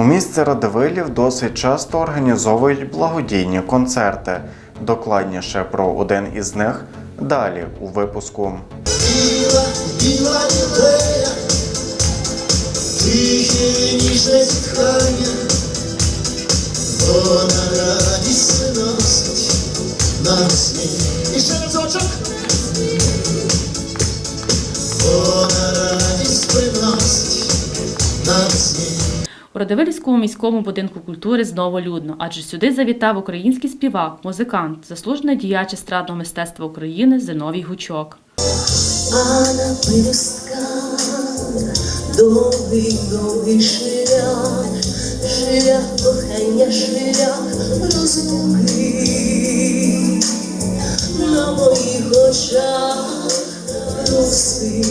У місті Радивилів досить часто організовують благодійні концерти. Докладніше про один із них далі у випуску. Біла, біла тихе ніжне зітхання, вона радість носить на весні. І ще разочок. Вона радість приносить на весні. У міському будинку культури знову людно, адже сюди завітав український співак, музикант, заслужений діяч естрадного мистецтва України Зиновій Гучок. Довгий, довгий шлях, шлях кохання, шлях розлуки. На моїх очах роси,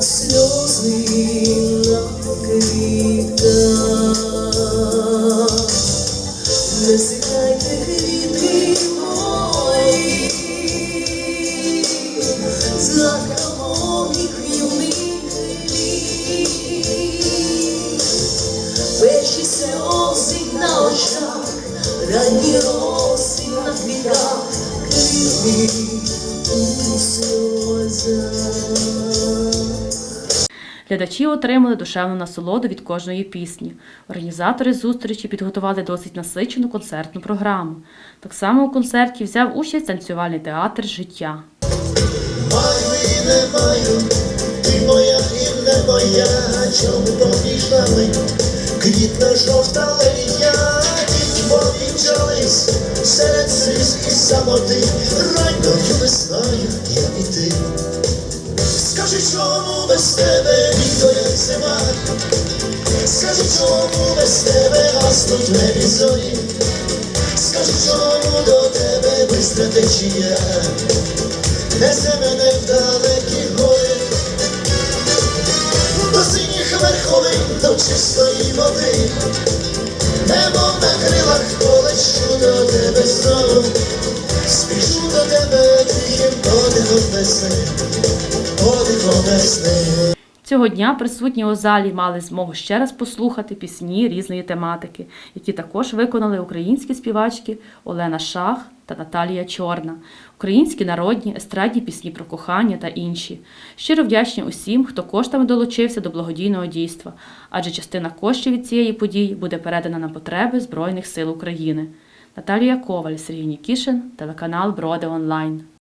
сльози ранні роси на квітах, квіти у сльозах. Глядачі отримали душевну насолоду від кожної пісні. Організатори зустрічі підготували досить насичену концертну програму. Так само у концерті взяв участь танцювальний театр Життя. І ти моя і не моя, чому поміж нами квітне жовта лелія, ті повінчались серед сліз і самоти, ранньою весною я і ти. Чому без тебе як зима, скажи, чому без тебе гаснуть небі зорі, скажи, чому до тебе бистра течія несе мене в далекі гори, до синіх верховин, до чистої води, немов на крилах полечу до тебе знову, спішу до тебе тихим подихом весни. Цього дня присутні у залі мали змогу ще раз послухати пісні різної тематики, які також виконали українські співачки Олена Шах та Наталія Чорна, українські народні естрадні пісні про кохання та інші. Щиро вдячні усім, хто коштами долучився до благодійного дійства, адже частина коштів від цієї події буде передана на потреби Збройних сил України. Наталія Коваль, Сергій Нікішин, телеканал Броди Онлайн.